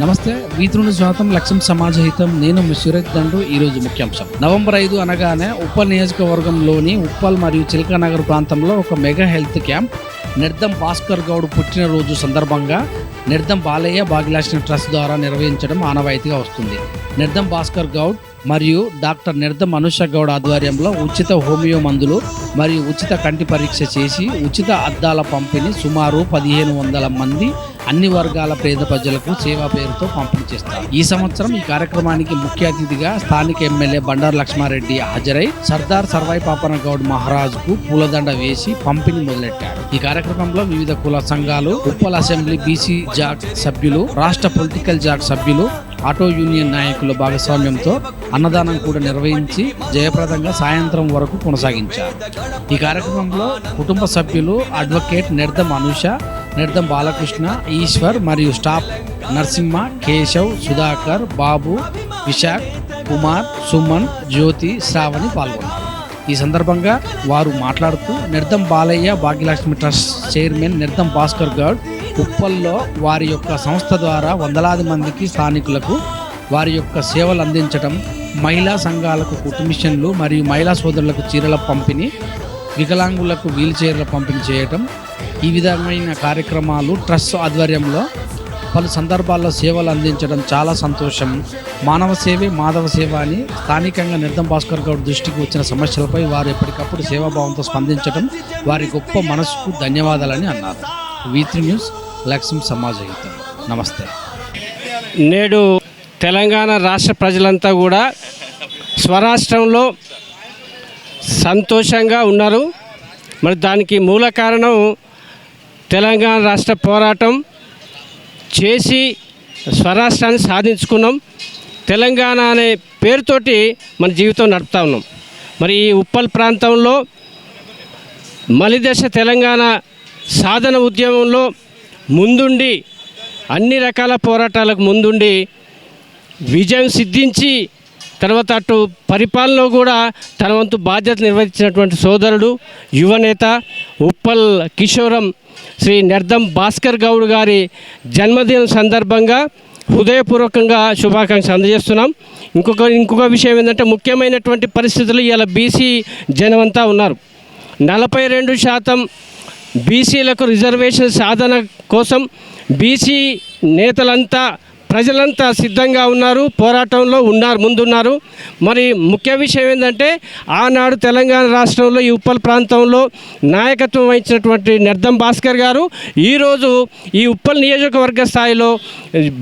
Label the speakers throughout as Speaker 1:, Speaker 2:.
Speaker 1: నమస్తే వీతుని స్వాతం లక్ష్యం సమాజ హితం నేను మీ సురేష్ దండు ఈ రోజు ముఖ్యాంశం. నవంబర్ ఐదు అనగానే ఉప్పల్ నియోజకవర్గంలోని ఉప్పల్ మరియు చిలకానగర్ ప్రాంతంలో ఒక mega health camp Nirdam Bhaskar Goud పుట్టినరోజు సందర్భంగా నిర్దం బాలయ్య భాగ్యలక్ష్మి ట్రస్ట్ ద్వారా నిర్వహించడం ఆనవాయితీగా వస్తుంది. నిర్దం భాస్కర్ గౌడ్ మరియు డాక్టర్ నిర్దం అనుష గౌడ్ ఆధ్వర్యంలో ఉచిత హోమియో మందులు మరియు ఉచిత కంటి పరీక్ష చేసి ఉచిత అద్దాల పంపిణీ సుమారు పదిహేను వందల మంది అన్ని వర్గాల పేద ప్రజలకు సేవా పేరుతో పంపిణీ చేస్తారు. ఈ సంవత్సరం ఈ కార్యక్రమానికి ముఖ్య అతిథిగా స్థానిక ఎమ్మెల్యే బండారు లక్ష్మారెడ్డి హాజరై సర్దార్ సర్వాయి పాపన గౌడ్ మహారాజ్కు పూలదండ వేసి పంపిణీ మొదలెట్టారు. ఈ కార్యక్రమంలో వివిధ కుల సంఘాలు ఉప్పల్ అసెంబ్లీ బీసీ జాక్ సభ్యులు రాష్ట్ర పొలిటికల్ జాక్ సభ్యులు ఆటో యూనియన్ నాయకుల భాగస్వామ్యంతో అన్నదానం కూడా నిర్వహించి జయప్రదంగా సాయంత్రం వరకు కొనసాగించారు. ఈ కార్యక్రమంలో కుటుంబ సభ్యులు అడ్వకేట్ నిర్దం అనుష నిర్దం బాలకృష్ణ ఈశ్వర్ మరియు స్టాఫ్ నరసింహ కేశవ్ సుధాకర్ బాబు విశాఖ్ కుమార్ సుమన్ జ్యోతి శ్రావణి పాల్గొన్నారు. ఈ సందర్భంగా వారు మాట్లాడుతూ నిర్దం బాలయ్య భాగ్యలక్ష్మి ట్రస్ట్ చైర్మన్ నిర్దం భాస్కర్ గౌడ్ ఉప్పల్లో వారి యొక్క సంస్థ ద్వారా వందలాది మందికి స్థానికులకు వారి యొక్క సేవలు అందించడం మహిళా సంఘాలకు కుటుంబిషన్లు మరియు మహిళా సోదరులకు చీరల పంపిణీ వికలాంగులకు వీల్ చైర్ల పంపిణీ చేయటం ఈ విధమైన కార్యక్రమాలు ట్రస్ట్ ఆధ్వర్యంలో పలు సందర్భాల్లో సేవలు అందించడం చాలా సంతోషం. మానవ సేవే మాధవ సేవ అని స్థానికంగా నిర్ధం భాస్కర్ గౌడ్ దృష్టికి వచ్చిన సమస్యలపై వారు ఎప్పటికప్పుడు సేవాభావంతో స్పందించడం వారి గొప్ప మనసుకు ధన్యవాదాలని అన్నారు. వీత్రి న్యూస్ లక్ష్మీ సమాజయుతం నమస్తే.
Speaker 2: నేడు తెలంగాణ రాష్ట్ర ప్రజలంతా కూడా స్వరాష్ట్రంలో సంతోషంగా ఉన్నారు. మరి దానికి మూల కారణం తెలంగాణ రాష్ట్ర పోరాటం చేసి స్వరాష్ట్రాన్ని సాధించుకున్నాం. తెలంగాణ అనే పేరుతోటి మన జీవితం నడుపుతా ఉన్నాం. మరి ఈ ఉప్పల్ ప్రాంతంలో మలిదశ తెలంగాణ సాధన ఉద్యమంలో ముందుండి అన్ని రకాల పోరాటాలకు ముందుండి విజయం సిద్ధించి తర్వాత అటు పరిపాలనలో కూడా తన వంతు బాధ్యత నిర్వహించినటువంటి సోదరుడు యువనేత ఉప్పల్ కిషోరం శ్రీ నిర్దం భాస్కర్ గౌడ్ గారి జన్మదినం సందర్భంగా హృదయపూర్వకంగా శుభాకాంక్షలు అందజేస్తున్నాం. ఇంకొక ఇంకొక విషయం ఏంటంటే ముఖ్యమైనటువంటి పరిస్థితులు ఇలా బీసీ జనమంతా ఉన్నారు. నలభై రెండు శాతం బీసీలకు రిజర్వేషన్ సాధన కోసం బీసీ నేతలంతా ప్రజలంతా సిద్ధంగా ఉన్నారు పోరాటంలో ఉన్నారు ముందున్నారు. మరి ముఖ్య విషయం ఏంటంటే ఆనాడు తెలంగాణ రాష్ట్రంలో ఈ ఉప్పల్ ప్రాంతంలో నాయకత్వం వహించినటువంటి నిర్దం భాస్కర్ గారు ఈరోజు ఈ ఉప్పల్ నియోజకవర్గ స్థాయిలో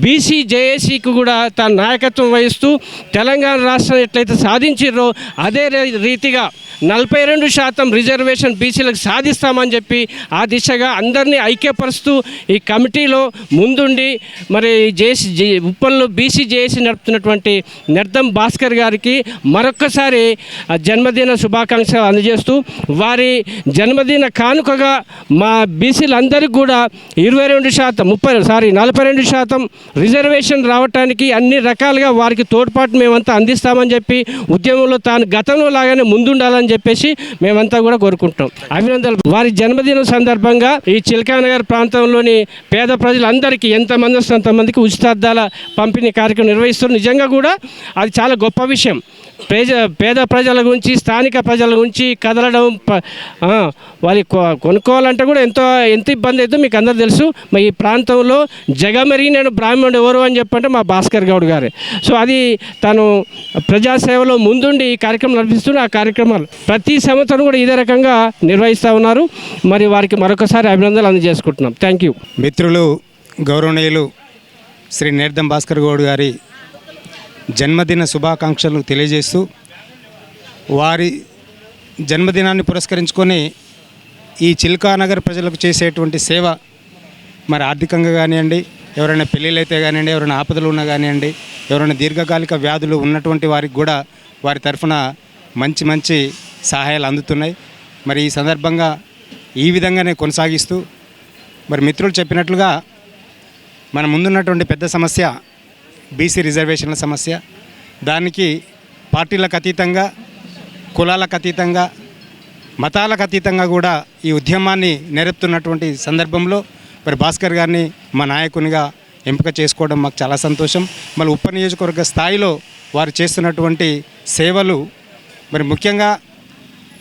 Speaker 2: బీసీ జేఏసీకి కూడా తన నాయకత్వం వహిస్తూ తెలంగాణ రాష్ట్రం ఎట్లయితే సాధించారో అదే రీ- రీతిగా నలభై రెండు శాతం రిజర్వేషన్ బీసీలకు సాధిస్తామని చెప్పి ఆ దిశగా అందరినీ ఐక్యపరుస్తూ ఈ కమిటీలో ముందుండి మరి జేసీ ఉప్పల్లో బీసీ జేఏసీ నడుపుతున్నటువంటి నిర్దం భాస్కర్ గారికి మరొక్కసారి ఆ జన్మదిన శుభాకాంక్షలు అందజేస్తూ వారి జన్మదిన కానుకగా మా బీసీలందరికీ కూడా ఇరవై రెండు శాతం ముప్పై సారీ నలభై రెండు శాతం రిజర్వేషన్ రావటానికి అన్ని రకాలుగా వారికి తోడ్పాటు మేమంతా అందిస్తామని చెప్పి ఉద్యమంలో తాను గతంలో లాగానే ముందుండాలని చెప్పేసి మేమంతా కూడా కోరుకుంటాం. అభినందనలు. వారి జన్మదినం సందర్భంగా ఈ చిలకానగర్ ప్రాంతంలోని పేద ప్రజలందరికీ ఎంతమంది వస్తే అంతమందికి ఉచితార్థాల పంపిణీ కార్యక్రమం నిర్వహిస్తారు. నిజంగా కూడా అది చాలా గొప్ప విషయం. పేద పేద ప్రజల గురించి స్థానిక ప్రజల గురించి కదలడం ప- వారి కొ- కొనుక్కోవాలంటే కూడా ఎంతో ఎంత ఇబ్బంది అవుతుందో మీకు అందరు తెలుసు. మా ఈ ప్రాంతంలో జగమరి నేను బ్రాహ్మణుడు ఎవరు అని చెప్పంటే మా భాస్కర్ గౌడ్ గారే. సో అది తను ప్రజాసేవలో ముందుండి ఈ కార్యక్రమం నడిపిస్తున్న ఆ కార్యక్రమాలు ప్రతి సంవత్సరం కూడా ఇదే రకంగా నిర్వహిస్తూ ఉన్నారు. మరి వారికి మరొకసారి అభినందనలు అందజేసుకుంటున్నాం. Thank you.
Speaker 3: మిత్రులు గౌరవనీయులు శ్రీ నేర్దం భాస్కర్ గౌడ్ గారి జన్మదిన శుభాకాంక్షలు తెలియజేస్తూ వారి జన్మదినాన్ని పురస్కరించుకొని ఈ చిల్కానగర్ ప్రజలకు చేసేటువంటి సేవ మరి ఆర్థికంగా కానివ్వండి ఎవరైనా పెళ్ళిళ్ళు అయితే కానివ్వండి ఎవరైనా ఆపదలు ఉన్నా కానివ్వండి ఎవరైనా దీర్ఘకాలిక వ్యాధులు ఉన్నటువంటి వారికి కూడా వారి తరఫున మంచి మంచి సహాయాలు అందుతున్నాయి. మరి ఈ సందర్భంగా ఈ విధంగానే కొనసాగిస్తూ మరి మిత్రులు చెప్పినట్లుగా మన ముందున్నటువంటి పెద్ద సమస్య బీసీ రిజర్వేషన్ల సమస్య. దానికి పార్టీలకు అతీతంగా కులాలకు అతీతంగా మతాలకు అతీతంగా కూడా ఈ ఉద్యమాన్ని నెరపుతున్నటువంటి సందర్భంలో మరి భాస్కర్ గారిని మా నాయకునిగా ఎంపిక చేసుకోవడం మాకు చాలా సంతోషం. మళ్ళీ ఉప నియోజకవర్గ స్థాయిలో వారు చేస్తున్నటువంటి సేవలు మరి ముఖ్యంగా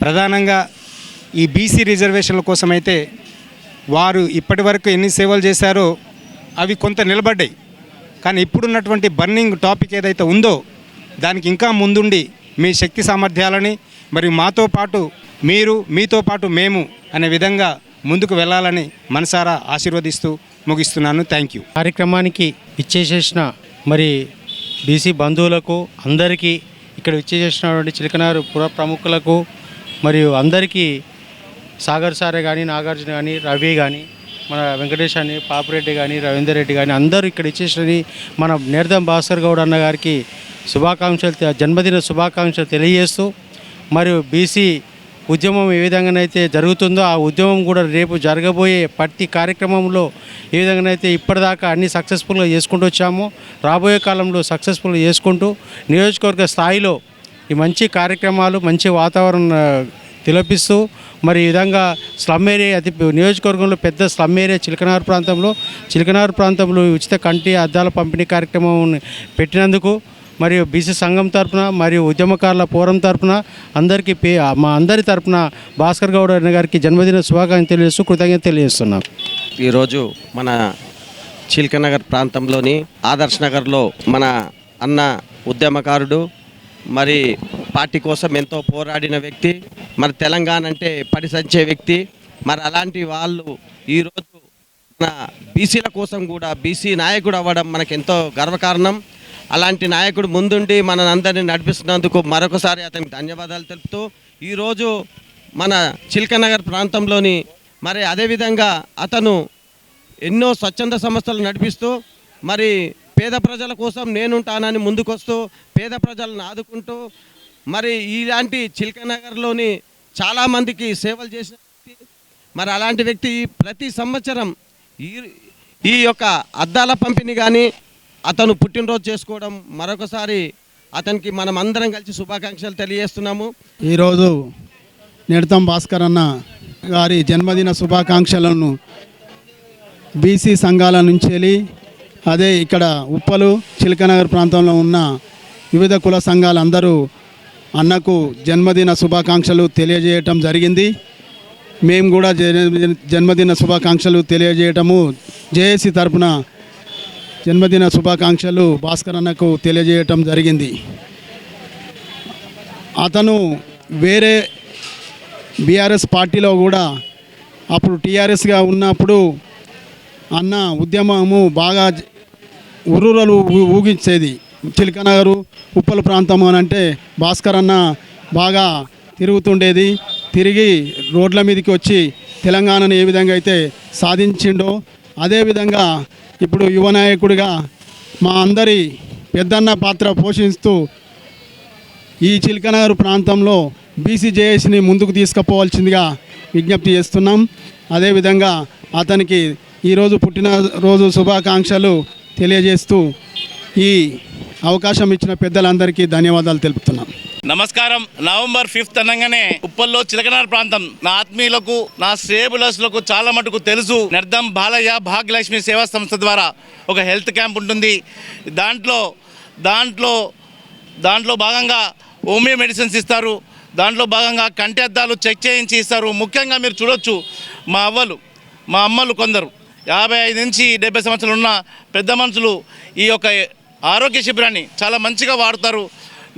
Speaker 3: ప్రధానంగా ఈ బీసీ రిజర్వేషన్ల కోసమైతే వారు ఇప్పటి వరకు ఎన్ని సేవలు చేశారో అవి కొంత నిలబడ్డాయి. కానీ ఇప్పుడున్నటువంటి బర్నింగ్ టాపిక్ ఏదైతే ఉందో దానికి ఇంకా ముందుండి మీ శక్తి సామర్థ్యాలని మరియు మాతో పాటు మీరు మీతో పాటు మేము అనే విధంగా ముందుకు వెళ్ళాలని మనసారా ఆశీర్వదిస్తూ ముగిస్తున్నాను. థ్యాంక్ యూ
Speaker 4: కార్యక్రమానికి ఇచ్చేసేసిన మరి బీసీ బంధువులకు అందరికీ ఇక్కడ ఇచ్చేసేసినటువంటి చిలకనారు పుర ప్రముఖులకు మరియు అందరికీ సాగర్ సారే కానీ నాగార్జున కానీ రవి కానీ మన వెంకటేష్ అని పాపిరెడ్డి కానీ రవీందర్ రెడ్డి కానీ అందరూ ఇక్కడ ఇచ్చేసిన మన నేర్దం భాస్కర్ గౌడ్ అన్న గారికి శుభాకాంక్షలు జన్మదిన శుభాకాంక్షలు తెలియజేస్తూ మరియు బీసీ ఉద్యమం ఏ విధంగానైతే జరుగుతుందో ఆ ఉద్యమం కూడా రేపు జరగబోయే ప్రతి కార్యక్రమంలో ఏ విధంగానైతే ఇప్పటిదాకా అన్ని సక్సెస్ఫుల్గా చేసుకుంటూ వచ్చామో రాబోయే కాలంలో సక్సెస్ఫుల్గా చేసుకుంటూ నియోజకవర్గ స్థాయిలో ఈ మంచి కార్యక్రమాలు మంచి వాతావరణం తిలపిస్తూ మరి ఈ విధంగా స్లమ్ ఏరియా అతి నియోజకవర్గంలో పెద్ద స్లమ్ ఏరియా చిలకనారు ప్రాంతంలో చిలకనారు ప్రాంతంలో ఉచిత కంటి అద్దాల పంపిణీ కార్యక్రమం పెట్టినందుకు మరియు బీసీ సంఘం తరపున మరియు ఉద్యమకారుల ఫోరం తరపున అందరికీ పే మా అందరి తరపున భాస్కర్ గౌడ్ అన్న గారికి జన్మదిన శుభాకాంక్షలు తెలియజేస్తూ కృతజ్ఞత తెలియజేస్తున్నాం.
Speaker 5: ఈరోజు మన చిల్కనగర్ ప్రాంతంలోని ఆదర్శ్ నగర్లో మన అన్న ఉద్యమకారుడు మరి పార్టీ కోసం ఎంతో పోరాడిన వ్యక్తి మరి తెలంగాణ అంటే పడిసంచే వ్యక్తి. మరి అలాంటి వాళ్ళు ఈరోజు మన బీసీల కోసం కూడా బీసీ నాయకుడు అవ్వడం మనకు ఎంతో గర్వకారణం. అలాంటి నాయకుడు ముందుండి మనందరినీ నడిపిస్తున్నందుకు మరొకసారి అతనికి ధన్యవాదాలు తెలుపుతూ ఈరోజు మన చిల్కనగర్ ప్రాంతంలోని మరి అదేవిధంగా అతను ఎన్నో స్వచ్ఛంద సంస్థలు నడిపిస్తూ మరి పేద ప్రజల కోసం నేనుంటానని ముందుకొస్తూ పేద ప్రజలను ఆదుకుంటూ మరి ఇలాంటి చిల్కనగర్లోని చాలామందికి సేవలు చేసిన వ్యక్తి మరి అలాంటి వ్యక్తి ప్రతి సంవత్సరం ఈ ఈ యొక్క అద్దాల పంపిణీ కానీ అతను పుట్టినరోజు చేసుకోవడం మరొకసారి అతనికి మనం అందరం కలిసి శుభాకాంక్షలు తెలియజేస్తున్నాము.
Speaker 6: ఈరోజు నిడతం భాస్కర్ అన్న గారి జన్మదిన శుభాకాంక్షలను బీసీ సంఘాల నుంచి వెళ్ళి అదే ఇక్కడ ఉప్పలు చిలకనగర్ ప్రాంతంలో ఉన్న వివిధ కుల సంఘాలు అందరూ అన్నకు జన్మదిన శుభాకాంక్షలు తెలియజేయటం జరిగింది. మేము కూడా జన్మదిన జన్మదిన శుభాకాంక్షలు తెలియజేయటము జేఏసీ తరపున జన్మదిన శుభాకాంక్షలు భాస్కర్ అన్నకు తెలియజేయటం జరిగింది. అతను వేరే బీఆర్ఎస్ పార్టీలో కూడా అప్పుడు టీఆర్ఎస్గా ఉన్నప్పుడు అన్న ఉద్యమము బాగా జ- ఊగించేది. చిలకనగరు ఉప్పల ప్రాంతం అని అంటే భాస్కర్ అన్న బాగా తిరుగుతుండేది. తిరిగి రోడ్ల మీదకి వచ్చి తెలంగాణను ఏ విధంగా అయితే సాధించిండో అదేవిధంగా ఇప్పుడు యువ నాయకుడిగా మా అందరి పెద్దన్న పాత్ర పోషిస్తూ ఈ చిలకనగర్ ప్రాంతంలో బీసీజేఎస్ని ముందుకు తీసుకుపోవాల్సిందిగా విజ్ఞప్తి చేస్తున్నాం. అదేవిధంగా అతనికి ఈరోజు పుట్టినరోజు శుభాకాంక్షలు తెలియజేస్తూ ఈ అవకాశం ఇచ్చిన పెద్దలందరికీ ధన్యవాదాలు తెలుపుతున్నాను
Speaker 7: నమస్కారం. నవంబర్ ఫిఫ్త్ అనగానే ఉప్పల్లో చిలకనార్ ప్రాంతం. నా ఆత్మీయులకు నా శ్రేబులస్లకు చాలా మటుకు తెలుసు. నిర్ధం బాలయ్య భాగ్యలక్ష్మి సేవా సంస్థ ద్వారా ఒక హెల్త్ క్యాంప్ ఉంటుంది. దాంట్లో దాంట్లో దాంట్లో భాగంగా హోమియో మెడిసిన్స్ ఇస్తారు. దాంట్లో భాగంగా కంటి అద్దాలు చెక్ చేయించి ఇస్తారు. ముఖ్యంగా మీరు చూడొచ్చు మా అవ్వలు మా అమ్మలు కొందరు. యాభై ఐదు నుంచి డెబ్బై సంవత్సరాలు ఉన్న పెద్ద మనుషులు ఈ యొక్క ఆరోగ్య శిబిరాన్ని చాలా మంచిగా వాడతారు.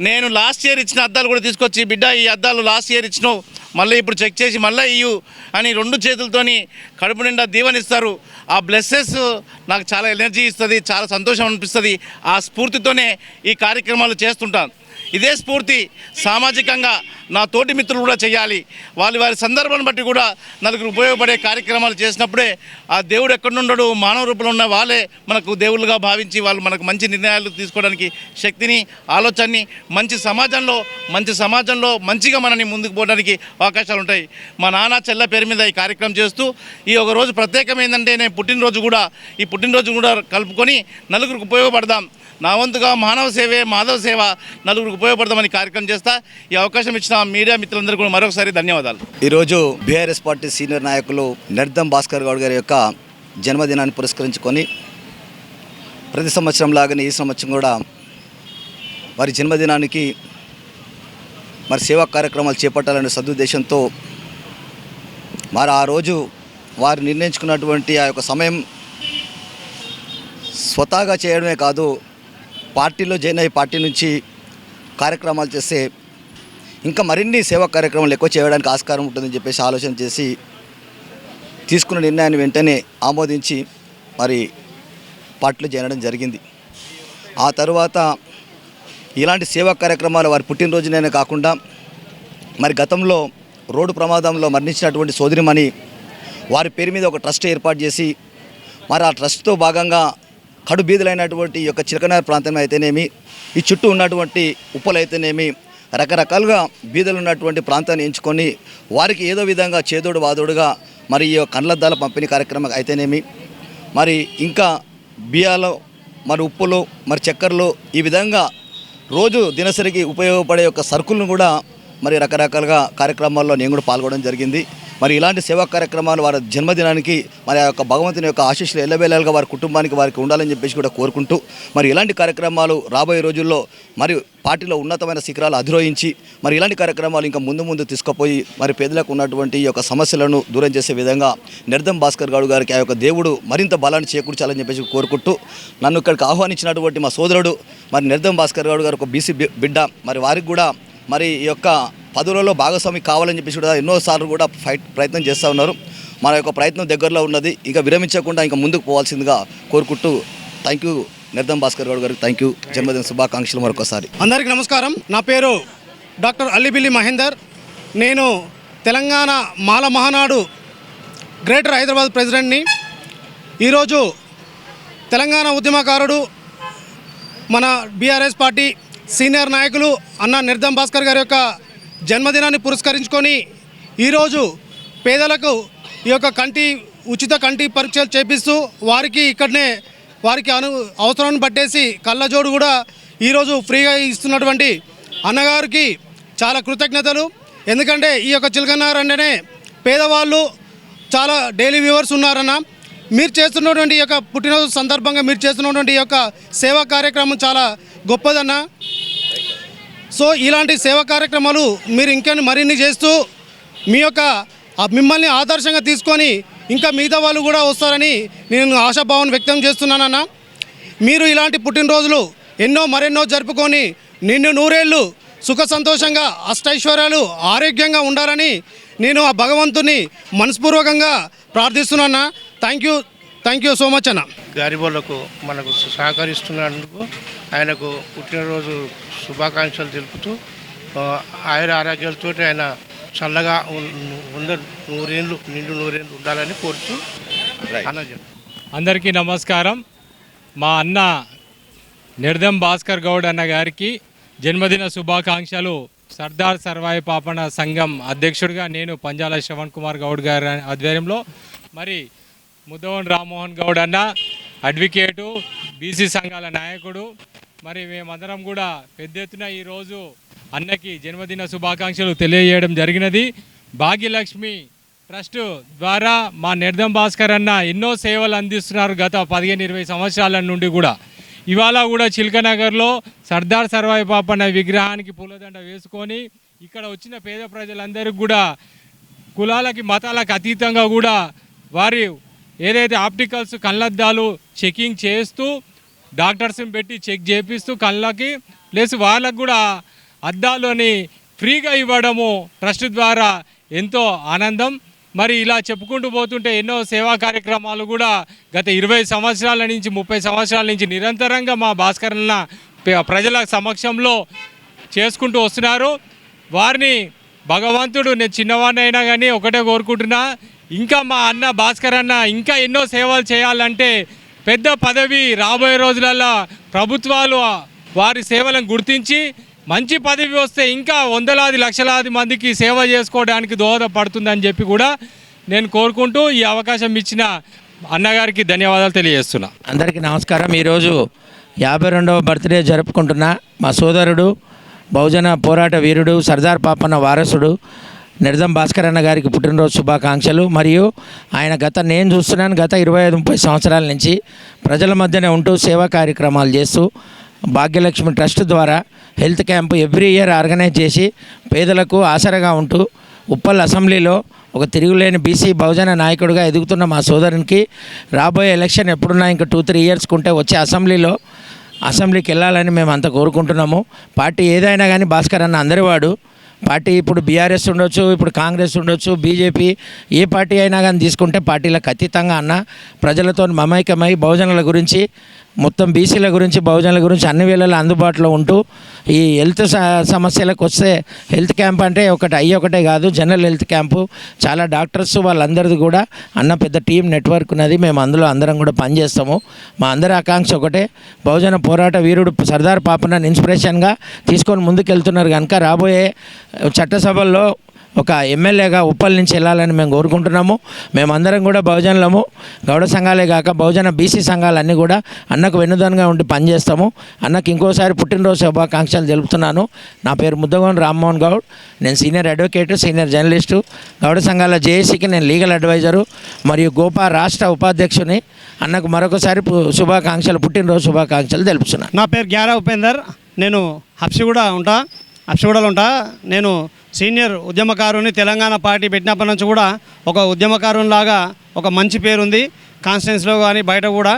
Speaker 7: నేను లాస్ట్ ఇయర్ ఇచ్చిన అద్దాలు కూడా తీసుకొచ్చి బిడ్డ ఈ అద్దాలు లాస్ట్ ఇయర్ ఇచ్చినావు మళ్ళీ ఇప్పుడు చెక్ చేసి మళ్ళీ ఇయ్యు అని రెండు చేతులతోని కడుపు నిండా దీవనిస్తారు. ఆ బ్లెస్సెస్ నాకు చాలా ఎనర్జీ ఇస్తుంది చాలా సంతోషం అనిపిస్తుంది. ఆ స్ఫూర్తితోనే ఈ కార్యక్రమాలు చేస్తుంటాను. ఇదే స్ఫూర్తి సామాజికంగా నా తోటి మిత్రులు కూడా చేయాలి. వాళ్ళ వారి సందర్భాన్ని బట్టి కూడా నలుగురు ఉపయోగపడే కార్యక్రమాలు చేసినప్పుడే ఆ దేవుడు ఎక్కడుండడు మానవ రూపంలో ఉన్న వాళ్ళే మనకు దేవుళ్ళుగా భావించి వాళ్ళు మనకు మంచి నిర్ణయాలు తీసుకోవడానికి శక్తిని ఆలోచనని మంచి సమాజంలో మంచి సమాజంలో మంచిగా మనని ముందుకు పోవడానికి అవకాశాలు ఉంటాయి. మా నాన్న చెల్ల పేరు మీద ఈ కార్యక్రమం చేస్తూ ఈ ఒక రోజు ప్రత్యేకం ఏంటంటే నేను పుట్టినరోజు కూడా ఈ పుట్టినరోజు కూడా కలుపుకొని నలుగురికి ఉపయోగపడదాం. నా వంతుగా మానవ సేవే మాధవ సేవ నలుగురికి ఉపయోగపడదామని కార్యక్రమం చేస్తా. ఈ అవకాశం ఇచ్చిన మీడియా మిత్రులందరూ కూడా మరొకసారి ధన్యవాదాలు.
Speaker 8: ఈరోజు బీఆర్ఎస్ పార్టీ సీనియర్ నాయకులు నిర్దం భాస్కర్ గౌడ్ గారి యొక్క జన్మదినాన్ని పురస్కరించుకొని ప్రతి సంవత్సరం లాగానే ఈ సంవత్సరం కూడా వారి జన్మదినానికి మరి సేవా కార్యక్రమాలు చేపట్టాలనే సదుద్దేశంతో మరి ఆ రోజు వారు నిర్ణయించుకున్నటువంటి ఆ యొక్క సమయం స్వతహాగా చేయడమే కాదు పార్టీలో జాయిన్ అయ్యి పార్టీ నుంచి కార్యక్రమాలు చేస్తే ఇంకా మరిన్ని సేవా కార్యక్రమాలు ఎక్కువ చేయడానికి ఆస్కారం ఉంటుందని చెప్పేసి ఆలోచన చేసి తీసుకున్న నిర్ణయాన్ని వెంటనే ఆమోదించి మరి పార్టీలో చేరడం జరిగింది. ఆ తర్వాత ఇలాంటి సేవా కార్యక్రమాలు వారి పుట్టినరోజునైనా కాకుండా మరి గతంలో రోడ్డు ప్రమాదంలో మరణించినటువంటి సోదరిమణి వారి పేరు మీద ఒక ట్రస్ట్ ఏర్పాటు చేసి మరి ఆ ట్రస్ట్తో భాగంగా కడు బీదులైనటువంటి ఈ యొక్క చిలకనార్ ప్రాంతం అయితేనేమి ఈ చుట్టూ ఉన్నటువంటి ఉప్పలు అయితేనేమి రకరకాలుగా బీదలు ఉన్నటువంటి ప్రాంతాన్ని ఎంచుకొని వారికి ఏదో విధంగా చేదోడు వాదోడుగా మరి ఈ కండ్లద్దాల పంపిణీ కార్యక్రమం అయితేనేమి మరి ఇంకా బియ్యాలు మరి ఉప్పులు మరి చక్కెరలు ఈ విధంగా రోజు దినసరికి ఉపయోగపడే యొక్క సరుకులను కూడా మరి రకరకాలుగా కార్యక్రమాల్లో నేను కూడా పాల్గొనడం జరిగింది. మరి ఇలాంటి సేవా కార్యక్రమాలు వారి జన్మదినానికి మరి ఆ యొక్క భగవంతుని యొక్క ఆశీస్సులు ఎల్లవేళలుగా వారి కుటుంబానికి వారికి ఉండాలని చెప్పేసి కూడా కోరుకుంటూ మరి ఇలాంటి కార్యక్రమాలు రాబోయే రోజుల్లో మరి పార్టీలో ఉన్నతమైన శిఖరాలు అధిరోహించి మరి ఇలాంటి కార్యక్రమాలు ఇంకా ముందు ముందు తీసుకుపోయి మరి పేదలకు ఉన్నటువంటి ఈ యొక్క సమస్యలను దూరం చేసే విధంగా నిర్దం భాస్కర్ గౌడ్ గారికి ఆ యొక్క దేవుడు మరింత బలాన్ని చేకూర్చాలని చెప్పేసి కోరుకుంటూ నన్ను ఇక్కడికి ఆహ్వానించినటువంటి మా సోదరుడు మరి నిర్దం భాస్కర్ గౌడ్ గారు ఒక బీసీ బిడ్డ మరి వారికి కూడా మరి ఈ యొక్క పదవులలో భాగస్వామి కావాలని చెప్పేసి కూడా ఎన్నోసార్లు కూడా ఫైట్ ప్రయత్నం చేస్తూ ఉన్నారు. మన యొక్క ప్రయత్నం దగ్గరలో ఉన్నది. ఇంకా విరమించకుండా ఇంకా ముందుకు పోవాల్సిందిగా కోరుకుంటూ థ్యాంక్ యూ నిర్దం భాస్కర్ గౌడ్ గారికి థ్యాంక్ యూ జన్మదిన శుభాకాంక్షలు మరొకసారి.
Speaker 4: అందరికీ నమస్కారం. నా పేరు డాక్టర్ అల్లిబిల్లి మహేందర్. నేను తెలంగాణ మాల మహానాడు గ్రేటర్ హైదరాబాద్ ప్రెసిడెంట్ని. ఈరోజు తెలంగాణ ఉద్యమకారుడు మన బీఆర్ఎస్ పార్టీ సీనియర్ నాయకులు అన్న నిర్దం భాస్కర్ గారి యొక్క జన్మదినాన్ని పురస్కరించుకొని ఈరోజు పేదలకు ఈ యొక్క కంటి ఉచిత కంటి పరీక్షలు చేపిస్తూ వారికి ఇక్కడనే వారికి అను అవసరాన్ని పట్టేసి కళ్ళజోడు కూడా ఈరోజు ఫ్రీగా ఇస్తున్నటువంటి అన్నగారికి చాలా కృతజ్ఞతలు. ఎందుకంటే ఈ యొక్క చిలకన్నార్ అంటేనే పేదవాళ్ళు చాలా డైలీ వ్యూవర్స్ ఉన్నారన్న. మీరు చేస్తున్నటువంటి ఈ యొక్క పుట్టినరోజు సందర్భంగా మీరు చేస్తున్నటువంటి ఈ యొక్క సేవా కార్యక్రమం చాలా గొప్పదన్న. సో ఇలాంటి సేవా కార్యక్రమాలు మీరు ఇంకా మరిన్ని చేస్తూ మీ యొక్క ఆ మిమ్మల్ని ఆదర్శంగా తీసుకొని ఇంకా మిగతా వాళ్ళు కూడా వస్తారని నేను ఆశాభావం వ్యక్తం చేస్తున్నానన్న. మీరు ఇలాంటి పుట్టినరోజులు ఎన్నో మరెన్నో జరుపుకొని నిన్ను నూరేళ్ళు సుఖ సంతోషంగా అష్టైశ్వర్యాలు ఆరోగ్యంగా ఉండాలని నేను ఆ భగవంతుని మనస్పూర్వకంగా ప్రార్థిస్తున్నాను thank you. Thank you so much అన్న
Speaker 9: గరిబోళ్ళకు మనకు సహకరిస్తున్నందుకు ఆయనకు పుట్టినరోజు శుభాకాంక్షలు తెలుపుతూ ఆ, ఆయుర ఆరోగ్యాలతో ఆయన చల్లగా ఉండ నూరేళ్ళు నిండు నూరేళ్ళు ఉండాలని కోరుతూ.
Speaker 10: అందరికీ నమస్కారం. మా అన్న నిర్దం భాస్కర్ గౌడ్ అన్న గారికి జన్మదిన శుభాకాంక్షలు. సర్దార్ సర్వాయి పాపన సంఘం అధ్యక్షుడిగా నేను పంజాల శ్రవణ్ కుమార్ గౌడ్ గారి ఆధ్వర్యంలో. మరి ముద్దవన్ రామ్మోహన్ గౌడ్ అన్న అడ్వకేటు బీసీ సంఘాల నాయకుడు. మరి మేమందరం కూడా పెద్ద ఎత్తున ఈరోజు అన్నకి జన్మదిన శుభాకాంక్షలు తెలియజేయడం జరిగినది. భాగ్యలక్ష్మి ట్రస్ట్ ద్వారా మా నిర్దం భాస్కర్ అన్న ఎన్నో సేవలు అందిస్తున్నారు గత పదిహేను ఇరవై సంవత్సరాల నుండి కూడా. ఇవాళ కూడా చిల్కనగర్లో సర్దార్ సర్వాయి పాపన్న విగ్రహానికి పూలదండ వేసుకొని ఇక్కడ వచ్చిన పేద ప్రజలందరికీ కూడా కులాలకి మతాలకు అతీతంగా కూడా వారి ఏదైతే ఆప్టికల్స్ కళ్ళద్దాలు చెకింగ్ చేస్తూ డాక్టర్స్ని పెట్టి చెక్ చేపిస్తూ కళ్ళకి ప్లస్ వాళ్ళకు కూడా అద్దాలని ఫ్రీగా ఇవ్వడము ట్రస్ట్ ద్వారా ఎంతో ఆనందం. మరి ఇలా చెప్పుకుంటూ పోతుంటే ఎన్నో సేవా కార్యక్రమాలు కూడా గత ఇరవై సంవత్సరాల నుంచి ముప్పై సంవత్సరాల నుంచి నిరంతరంగా మా భాస్కరన్న ప్రజల సమక్షంలో చేసుకుంటూ వస్తున్నారు. వారిని భగవంతుడు నేను చిన్నవాడినైనా కానీ ఒకటే కోరుకుంటున్నా ఇంకా మా అన్న భాస్కర్ అన్న ఇంకా ఎన్నో సేవలు చేయాలంటే పెద్ద పదవి రాబోయే రోజులలో ప్రభుత్వాలు వారి సేవలను గుర్తించి మంచి పదవి వస్తే ఇంకా వందలాది లక్షలాది మందికి సేవ చేసుకోవడానికి దోహదపడుతుందని చెప్పి కూడా నేను కోరుకుంటూ ఈ అవకాశం ఇచ్చిన అన్నగారికి ధన్యవాదాలు తెలియజేస్తున్నా.
Speaker 11: అందరికీ నమస్కారం. ఈరోజు యాభై రెండవ బర్త్డే జరుపుకుంటున్న మా సోదరుడు బహుజన పోరాట వీరుడు సర్దార్ పాపన్న వారసుడు నిర్దం భాస్కర్ అన్న గారికి పుట్టినరోజు శుభాకాంక్షలు. మరియు ఆయన గత నేను చూస్తున్నాను గత ఇరవై ఐదు ముప్పై సంవత్సరాల నుంచి ప్రజల మధ్యనే ఉంటూ సేవా కార్యక్రమాలు చేస్తూ భాగ్యలక్ష్మి ట్రస్ట్ ద్వారా health camp every year organise చేసి పేదలకు ఆసరగా ఉంటూ ఉప్పల్ అసెంబ్లీలో ఒక తిరుగులేని బీసీ బహుజన నాయకుడిగా ఎదుగుతున్న మా సోదరునికి రాబోయే ఎలక్షన్ ఎప్పుడున్నా ఇంకా టూ త్రీ ఇయర్స్కి ఉంటే వచ్చే అసెంబ్లీలో అసెంబ్లీకి వెళ్ళాలని మేము అంత కోరుకుంటున్నాము. పార్టీ ఏదైనా కానీ భాస్కర్ అన్న అందరివాడు పార్టీ ఇప్పుడు బీఆర్ఎస్ ఉండొచ్చు ఇప్పుడు కాంగ్రెస్ ఉండొచ్చు బీజేపీ ఏ పార్టీ అయినా కానీ తీసుకుంటే పార్టీలకు అతీతంగా అన్న ప్రజలతో మమైకమై బహుజనుల గురించి మొత్తం బీసీల గురించి బహుజనుల గురించి అన్ని వేళలా అందుబాటులో ఉంటూ ఈ హెల్త్ స- సమస్యలకు వస్తే హెల్త్ క్యాంప్ అంటే ఒకటి అయ్యి ఒకటే కాదు జనరల్ హెల్త్ క్యాంపు. చాలా డాక్టర్స్ వాళ్ళందరిది కూడా అన్న పెద్ద టీం నెట్వర్క్ ఉన్నది. మేము అందులో అందరం కూడా పనిచేస్తాము. మా అందరి ఆకాంక్ష ఒకటే. బహుజన పోరాట వీరుడు సర్దార్ పాపనని ఇన్స్పిరేషన్గా తీసుకొని ముందుకెళ్తున్నారు. కనుక రాబోయే చట్టసభల్లో ఒక ఎమ్మెల్యేగా ఉప్పల్ నుంచి వెళ్ళాలని మేము కోరుకుంటున్నాము. మేమందరం కూడా బహుజనులము. గౌడ సంఘాలే కాక బహుజన బీసీ సంఘాలన్నీ కూడా అన్నకు వెన్నుదనంగా ఉండి పనిచేస్తాము. అన్నకు ఇంకోసారి పుట్టినరోజు శుభాకాంక్షలు తెలుపుతున్నాను. నా పేరు ముద్దగోన్ రామ్మోహన్ గౌడ్. నేను senior advocate senior journalist. Gouda సంఘాల జేఏసీకి నేను లీగల్ అడ్వైజరు. మరియు గోపా రాష్ట్ర ఉపాధ్యక్షుని అన్నకు మరొకసారి శుభాకాంక్షలు పుట్టినరోజు శుభాకాంక్షలు తెలుపుతున్నాను
Speaker 12: నా పేరు గ్యారా ఉపేందర్. నేను హప్సిగూడ ఉంటా. హప్సిగూడలో ఉంటా. నేను సీనియర్ ఉద్యమకారుని తెలంగాణ పార్టీ పెట్టినప్పటి నుంచి కూడా ఒక ఉద్యమకారునిలాగా ఒక మంచి పేరుంది. కాన్స్టిట్యున్సీలో కానీ బయట కూడా.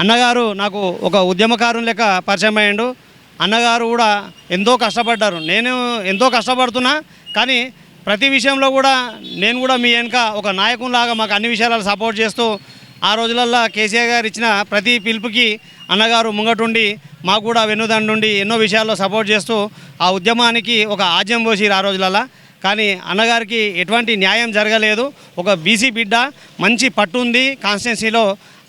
Speaker 12: అన్నగారు నాకు ఒక ఉద్యమకారుని లెక్క పరిచయం అయ్యాడు. అన్నగారు కూడా ఎంతో కష్టపడ్డారు. నేను ఎంతో కష్టపడుతున్నా కానీ ప్రతి విషయంలో కూడా నేను కూడా మీ వెనుక ఒక నాయకునిలాగా మాకు అన్ని విషయాలలో సపోర్ట్ చేస్తూ ఆ రోజులల్లో కేసీఆర్ గారు ఇచ్చిన ప్రతి పిలుపుకి అన్నగారు ముంగటుండి మాకు కూడా వెన్నుదండుండి ఎన్నో విషయాల్లో సపోర్ట్ చేస్తూ ఆ ఉద్యమానికి ఒక ఆజ్యం పోసిరు ఆ రోజులలో కానీ అన్నగారికి ఎటువంటి న్యాయం జరగలేదు. ఒక బీసీ బిడ్డ మంచి పట్టు ఉంది కాన్స్టిట్యున్సీలో.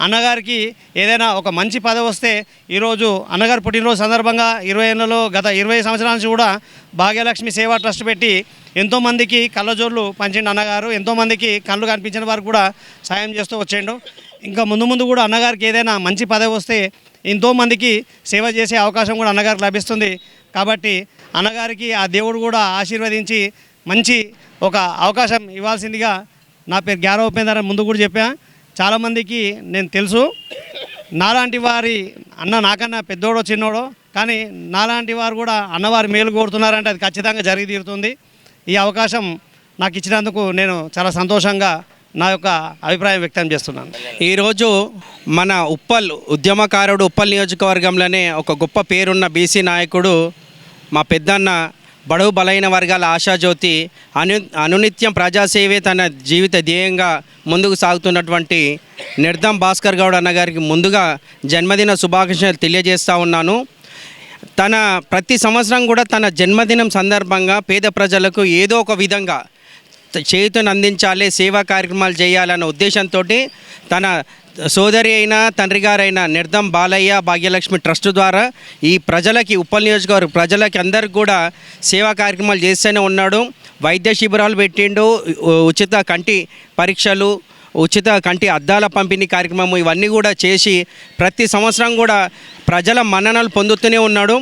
Speaker 12: అన్నగారికి ఏదైనా ఒక మంచి పదవి వస్తే ఈరోజు అన్నగారు పుట్టినరోజు సందర్భంగా ఇరవై ఏళ్ళలో గత ఇరవై సంవత్సరాల నుంచి కూడా భాగ్యలక్ష్మి సేవా ట్రస్ట్ పెట్టి ఎంతోమందికి కళ్ళజోళ్ళు పంచిండు అన్నగారు. ఎంతోమందికి కళ్ళు కనిపించిన వారు కూడా సాయం చేస్తూ వచ్చిండు. ఇంకా ముందు ముందు కూడా అన్నగారికి ఏదైనా మంచి పదవి వస్తే ఎంతోమందికి సేవ చేసే అవకాశం కూడా అన్నగారికి లభిస్తుంది. కాబట్టి అన్నగారికి ఆ దేవుడు కూడా ఆశీర్వదించి మంచి ఒక అవకాశం ఇవ్వాల్సిందిగా నా పేరు గ్యారవ ఉపేందర్ ముందు కూడా చెప్పా. చాలామందికి నేను తెలుసు. నాలాంటి వారి అన్న నాకన్నా పెద్దోడో చిన్నోడో కానీ నాలాంటి వారు కూడా అన్నవారి మేలు కోరుతున్నారంటే అది ఖచ్చితంగా జరిగి తీరుతుంది. ఈ అవకాశం నాకు ఇచ్చినందుకు నేను చాలా సంతోషంగా నా యొక్క అభిప్రాయం వ్యక్తం చేస్తున్నాను.
Speaker 13: ఈరోజు మన ఉప్పల్ ఉద్యమకారుడు ఉప్పల్ నియోజకవర్గంలోనే ఒక గొప్ప పేరున్న బీసీ నాయకుడు మా పెద్దన్న బడుగు బలైన వర్గాల ఆశాజ్యోతి అను అనునిత్యం ప్రజాసేవే తన జీవిత ధ్యేయంగా ముందుకు సాగుతున్నటువంటి నిర్దం భాస్కర్ గౌడ్ అన్న గారికి ముందుగా జన్మదిన శుభాకాంక్షలు తెలియజేస్తూ ఉన్నాను. తన ప్రతి సంవత్సరం కూడా తన జన్మదినం సందర్భంగా పేద ప్రజలకు ఏదో ఒక విధంగా చేతును అందించాలి సేవా కార్యక్రమాలు చేయాలన్న ఉద్దేశంతో తన సోదరి అయిన తండ్రి గారైన నిర్ధం బాలయ్య భాగ్యలక్ష్మి ట్రస్ట్ ద్వారా ఈ ప్రజలకి ఉప్పల్ నియోజకవర్గ ప్రజలకి అందరికి కూడా సేవా కార్యక్రమాలు చేస్తూనే ఉన్నాడు. వైద్య శిబిరాలు పెట్టిండు ఉచిత కంటి పరీక్షలు ఉచిత కంటి అద్దాల పంపిణీ కార్యక్రమం ఇవన్నీ కూడా చేసి ప్రతి సంవత్సరం కూడా ప్రజల మన్ననలు పొందుతూనే ఉన్నాడు.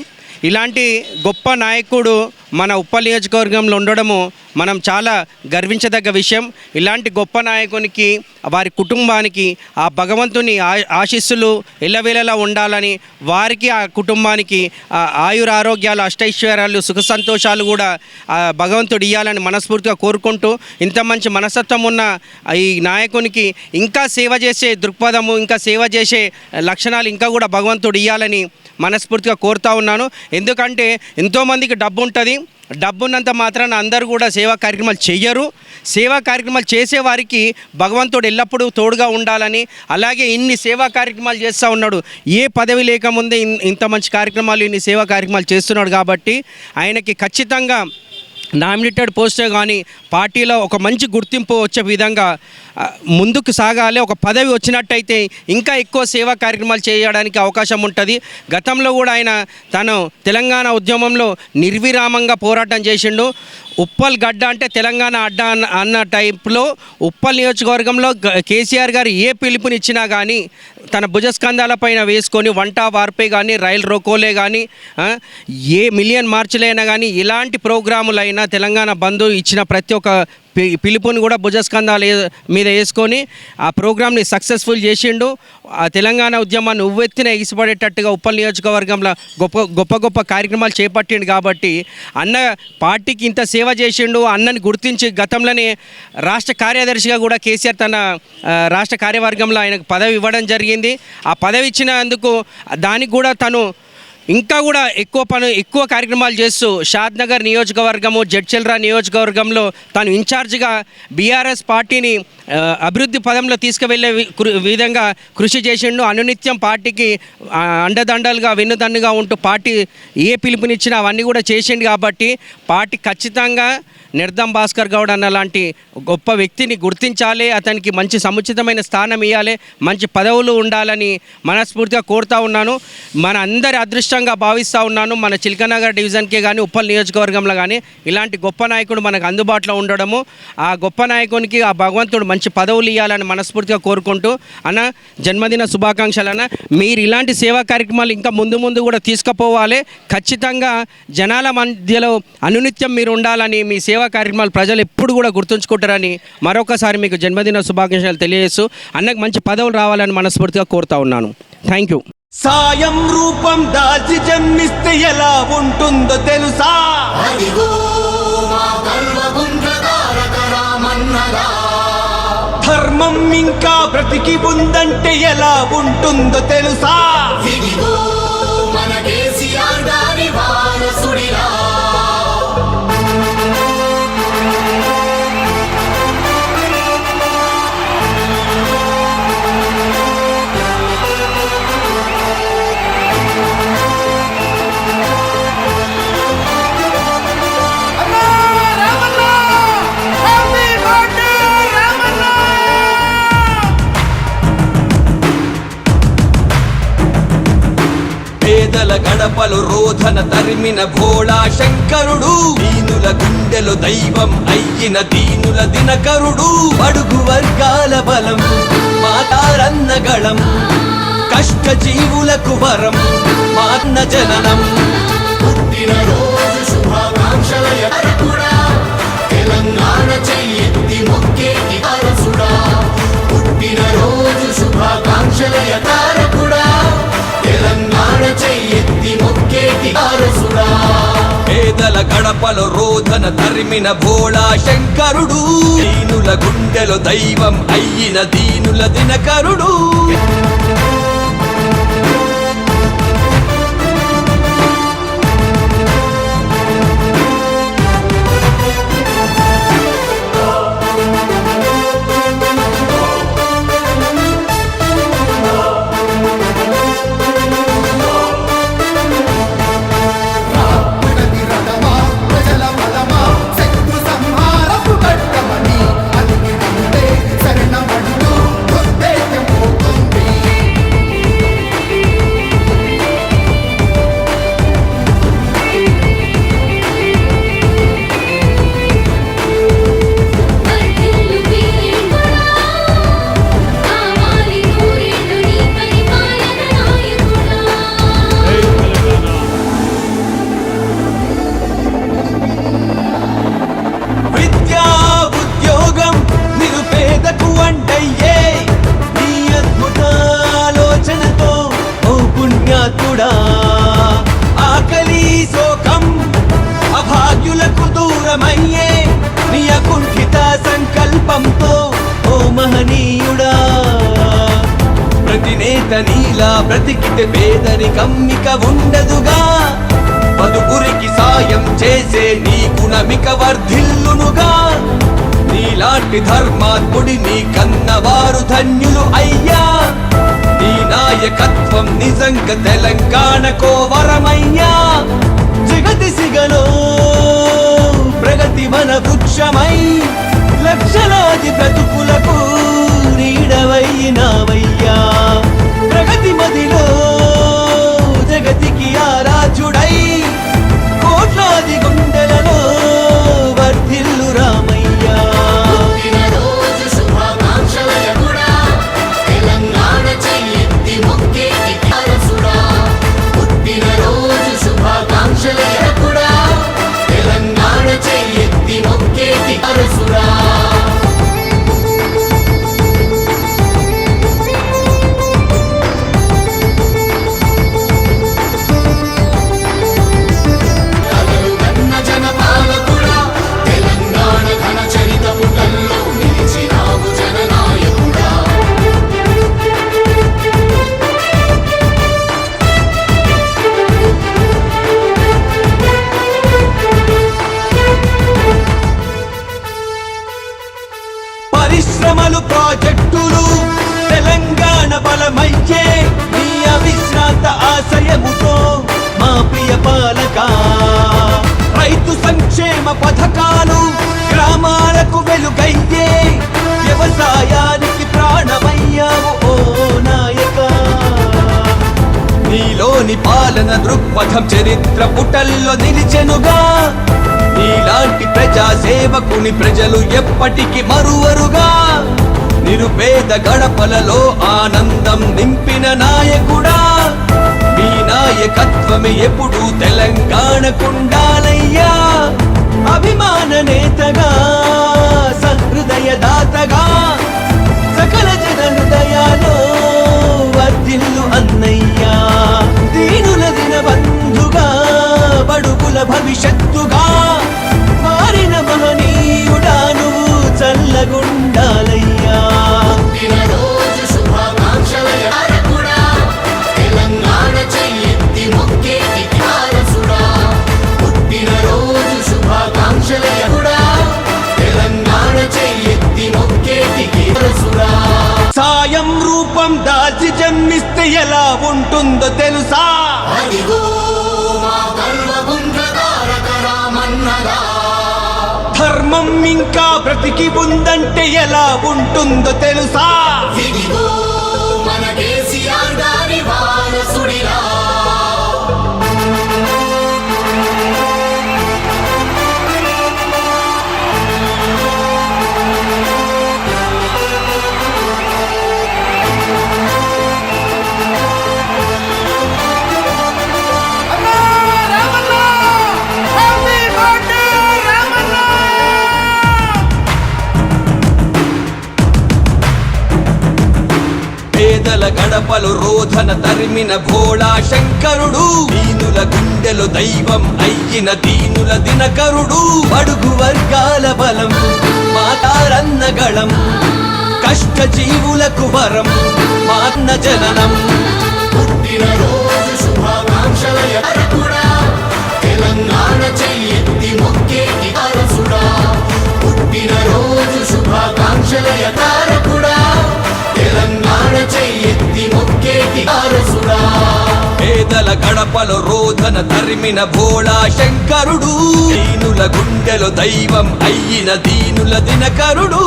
Speaker 13: ఇలాంటి గొప్ప నాయకుడు మన ఉప్పల్ నియోజకవర్గంలో ఉండడము మనం చాలా గర్వించదగ్గ విషయం. ఇలాంటి గొప్ప నాయకునికి వారి కుటుంబానికి ఆ భగవంతుని ఆ- ఆశీస్సులు ఎల్లవేళలా ఉండాలని వారికి ఆ కుటుంబానికి ఆయుర ఆరోగ్యాలు అష్టైశ్వర్యాలు సుఖ సంతోషాలు కూడా ఆ భగవంతుడు ఇవ్వాలని మనస్ఫూర్తిగా కోరుకుంటూ ఇంత మంచి మనస్తత్వం ఉన్న ఈ నాయకునికి ఇంకా సేవ చేసే దృక్పథము ఇంకా సేవ చేసే లక్షణాలు ఇంకా కూడా భగవంతుడు ఇవ్వాలని మనస్ఫూర్తిగా కోరుతా ఉన్నాను. ఎందుకంటే ఎంతోమందికి డబ్బు ఉంటుంది డబ్బున్నంత మాత్రాన అందరూ కూడా సేవా కార్యక్రమాలు చెయ్యరు. సేవా కార్యక్రమాలు చేసేవారికి భగవంతుడు ఎల్లప్పుడూ తోడుగా ఉండాలని అలాగే ఇన్ని సేవా కార్యక్రమాలు చేస్తూ ఉన్నాడు. ఏ పదవి లేకముందే ఇన్- ఇంత మంచి కార్యక్రమాలు ఇన్ని సేవా కార్యక్రమాలు చేస్తున్నాడు కాబట్టి ఆయనకి ఖచ్చితంగా నామినేటెడ్ పోస్టే కానీ పార్టీలో ఒక మంచి గుర్తింపు వచ్చే విధంగా ముందుకు సాగాలి. ఒక పదవి వచ్చినట్టయితే ఇంకా ఎక్కువ సేవా కార్యక్రమాలు చేయడానికి అవకాశం ఉంటుంది. గతంలో కూడా ఆయన తను తెలంగాణ ఉద్యమంలో నిర్విరామంగా పోరాటం చేసిండు. ఉప్పల్ గడ్డ అంటే తెలంగాణ అడ్డ అన్న అన్న టైప్లో ఉప్పల్ నియోజకవర్గంలో కేసీఆర్ గారు ఏ పిలుపునిచ్చినా కానీ తన భుజస్కంధాల పైన వేసుకొని వంట వార్పే కానీ రైలు రోకోలే కానీ ఏ మిలియన్ మార్చులైనా కానీ ఇలాంటి ప్రోగ్రాములైనా తెలంగాణ బంధు ఇచ్చిన ప్రతి ఒక్క పిలుపుని కూడా భుజస్కంధాల మీద వేసుకొని ఆ ప్రోగ్రామ్ని సక్సెస్ఫుల్ చేసిండు. ఆ తెలంగాణ ఉద్యమాన్ని ఉవ్వెత్తిన ఎగిసిపడేటట్టుగా ఉప్పల్ నియోజకవర్గంలో గొప్ప గొప్ప గొప్ప కార్యక్రమాలు చేపట్టిండు కాబట్టి అన్న పార్టీకి ఇంత సేవ చేసిండు అన్నని గుర్తించి గతంలోనే రాష్ట్ర కార్యదర్శిగా కూడా కేసీఆర్ తన రాష్ట్ర కార్యవర్గంలో ఆయనకు పదవి ఇవ్వడం జరిగింది. ఆ పదవి ఇచ్చినందుకు దానికి కూడా తను ఇంకా కూడా ఎక్కువ పని ఎక్కువ కార్యక్రమాలు చేస్తూ షాద్ నగర్ నియోజకవర్గము జడ్చెల్రా నియోజకవర్గంలో తాను ఇన్ఛార్జిగా బీఆర్ఎస్ పార్టీని అభివృద్ధి పదంలో తీసుకువెళ్ళే విధంగా కృషి చేసిండు. అనునిత్యం పార్టీకి అండదండలుగా వెన్నుదన్నుగా ఉంటూ పార్టీ ఏ పిలుపునిచ్చినా అవన్నీ కూడా చేసిండు కాబట్టి పార్టీ ఖచ్చితంగా నిర్దం భాస్కర్ గౌడ్ అన్న లాంటి గొప్ప వ్యక్తిని గుర్తించాలి అతనికి మంచి సముచితమైన స్థానం ఇవ్వాలి మంచి పదవులు ఉండాలని మనస్ఫూర్తిగా కోరుతా ఉన్నాను. మన అందరి అదృష్టంగా భావిస్తూ ఉన్నాను. మన చిల్కనగర్ డివిజన్కే కానీ ఉప్పల్ నియోజకవర్గంలో కానీ ఇలాంటి గొప్ప నాయకుడు మనకు అందుబాటులో ఉండడము ఆ గొప్ప నాయకునికి ఆ భగవంతుడు మంచి పదవులు ఇవ్వాలని మనస్ఫూర్తిగా కోరుకుంటూ అన్న జన్మదిన శుభాకాంక్షలు అన్న. మీరు ఇలాంటి సేవా కార్యక్రమాలు ఇంకా ముందు ముందు కూడా తీసుకుపోవాలి. ఖచ్చితంగా జనాల మధ్యలో అనునిత్యం మీరు ఉండాలని మీ సేవ కార్యక్రమాలు ప్రజలు ఎప్పుడు కూడా గుర్తుంచుకుంటారని మరొకసారి మీకు జన్మదిన శుభాకాంక్షలు తెలియజేస్తూ అన్నకు మంచి పదవులు రావాలని మనస్ఫూర్తిగా కోరుతా ఉన్నాను. థ్యాంక్ యూ
Speaker 14: సాయం రూపం దాల్చి జన్మిస్తే ఎలా ఉంటుందో తెలుసా? ధర్మం ఇంకా బ్రతికి ఉందంటే ఎలా ఉంటుందో తెలుసా? పేదల గడపలు రోధన తరిమిన భోళా శంకరుడు. దీనుల గుండెలు దైవం అయ్యిన దీనుల దినకరుడు. అడుగు వర్గాల బలం మాతారన్న గళం కష్ట జీవులకు వరం మాన్న జననం.
Speaker 15: పుట్టిన రోజు శుభాకాంక్షల తెలంగాణ చెయ్యి మొక్కేటి అరసుడా. పుట్టిన రోజు శుభాకాంక్షల యతారకుడా తెలంగాణ చెయ్యెత్తి మొక్కేటి అరసుడా
Speaker 14: పేదల గడపలు రోధన తరిమిన భోళా శంకరుడు. దీనుల గుండెలు దైవం అయ్యిన దీనుల దినకరుడు. వర్ధిల్లునుగా నీలాంటి ధర్మాత్ముడి నీ కన్నవారు ధన్యులు అయ్యా. నీ నాయకత్వం నిజంగా తెలంగాణకో వరమయ్యా. జగతి సిగలో ప్రగతి మన వృక్షమై. లక్షలాది బ్రతుకులకు నీడవయ్యినావయ్యా Sura. ఆనందం నింపిన నాయకుడా. మీ నాయకత్వమే ఎప్పుడు తెలంగాణకుండాలయ్యా. అభిమాన నేతగా సహృదయ దాతగా సకల జన హృదయాలో వర్ధిల్లు అన్నయ్యా. దీనుల దిన బంధుగా బడుగుల భవిష్యత్తుగా మారిన మహనీయుడా నువ్వు చల్లగుండాలయ్యా. సాయం రూపం దాల్చి జన్మిస్తే ఎలా ఉంటుందో తెలుసా? ధర్మం ఇంకా బ్రతికి ఉందంటే ఎలా ఉంటుందో తెలుసా?
Speaker 15: మన కేసీఆర్ గారి
Speaker 14: కడపలు రోధన తరిమిన భోళా శంకరుడు దీనుల గుండెలు దైవం అయ్యిన దీనుల దినకరుడు. అడుగు వర్గాల బలం మాతారన్నగళం కష్ట జీవులకు వరం మాన్న జననం.
Speaker 15: పుట్టిన రోజు
Speaker 14: శుభాకాంక్షలయ. తరిమిన భోళా శంకరుడు దీనుల గుండెలు దైవం అయ్యిన దీనుల దినకరుడు.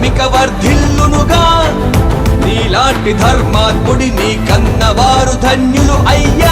Speaker 14: నీ వర్ధిల్లునుగా. నీలాంటి ధర్మాత్ముడి నీ కన్నవారు ధన్యులు అయ్యా.